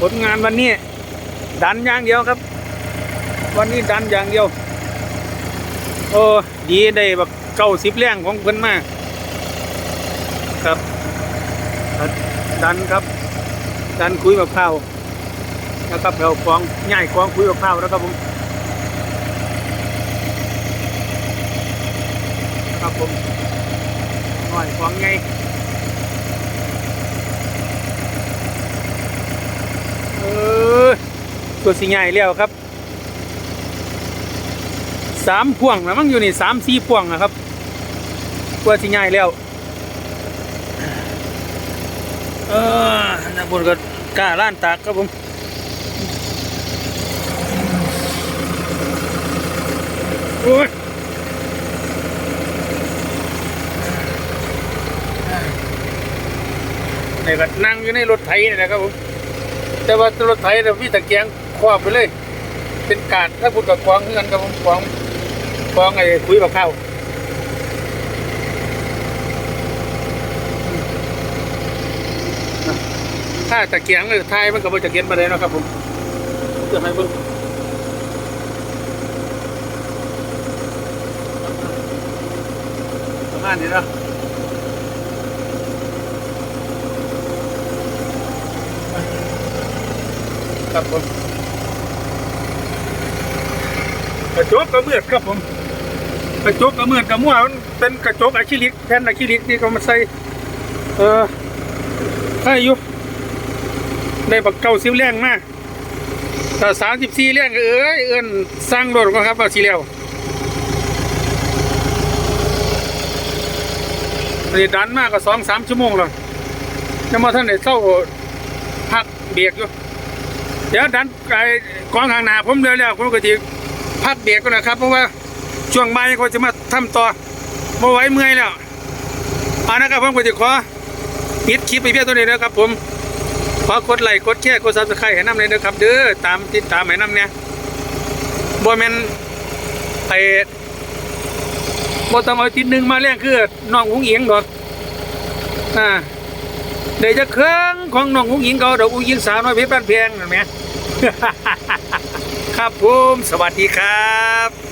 ผลงานวันนี้ ดันอย่างเดียวครับ วันนี้ดันอย่างเดียว โอ้ดีได้แบบเก้าสิบแรงของเพิ่นมาก ครับ ดันครับ ดันคุยกับข้าวนะครับเราฟองง่ายฟองคุยกับข้าวแล้วครับผมครับผมหน่อยฟองไงเออ ตัวสิใหญ่แล้วครับสามพ่วงนะมั้งอยู่นี่สามสี่พ่วงนะครับตัวสิใหญ่แล้วเออนะบุญก็กล้าล้านตากครับผมโอ้ยนี่ก็นั่งอยู่ในรถไถนี่แหละครับผมแต่ว่ารถไถเนี่ยมีตะเกียง ครอบไปเลย เป็นกาดถ้าพูดกับควางเงินกับผมควางควางไอ้คุยกับข้าวถ้าตะเกียงเลยทยมันก็บ่ตะเกียงมาเลยนะครับผมจะให้เบิ่งประมาณนี้นะครับผม กระจกกระเมือดครับผม กระจกกระเมือดกระมั่วมันเป็นกระจกอะคริลิกแผ่นอะคริลิกที่เขามาใส่ เออใช่อยู่ได้บักเก้าสิบแรงมากถ้าสามสิบสี่แรงเอ้ยเอื้อนสร้างรถก็ครับว่าสีแล้วนี่ดันมากก็สองสามชั่วโมงแล้วยังมาท่านได้เศร้าพักเบรกอยู่ เดี๋ยวดันไอ้กองห่างหนาผมเดินแล้วผมก็จะ พักเบรกก็นะครับ เพราะว่าช่วงบ่ายเขาจะมาทำต่อมาไว้เมื่อยแล้วเอานะครับผมก็จะขอปิดคลิปไปเพียงตัวนี้นะครับ ผมขอกดไลค์กดแชร์กดซับสไครต์ให้น้ำเลยนะครับ เด้อตามติดตามให้น้ำเนี่ยบ่แมนไอ้บ่ต้องเอาติดหนึ่งมาเลี้ยงคือน้องหุงเอียงดอกอ่าเดี๋ยวจะเครื่องของน้องหุงอิงเขาดอกหุงอิงสาวน้อยเพชรบ้านเพียงนั่นแหม ครับผม สวัสดีครับ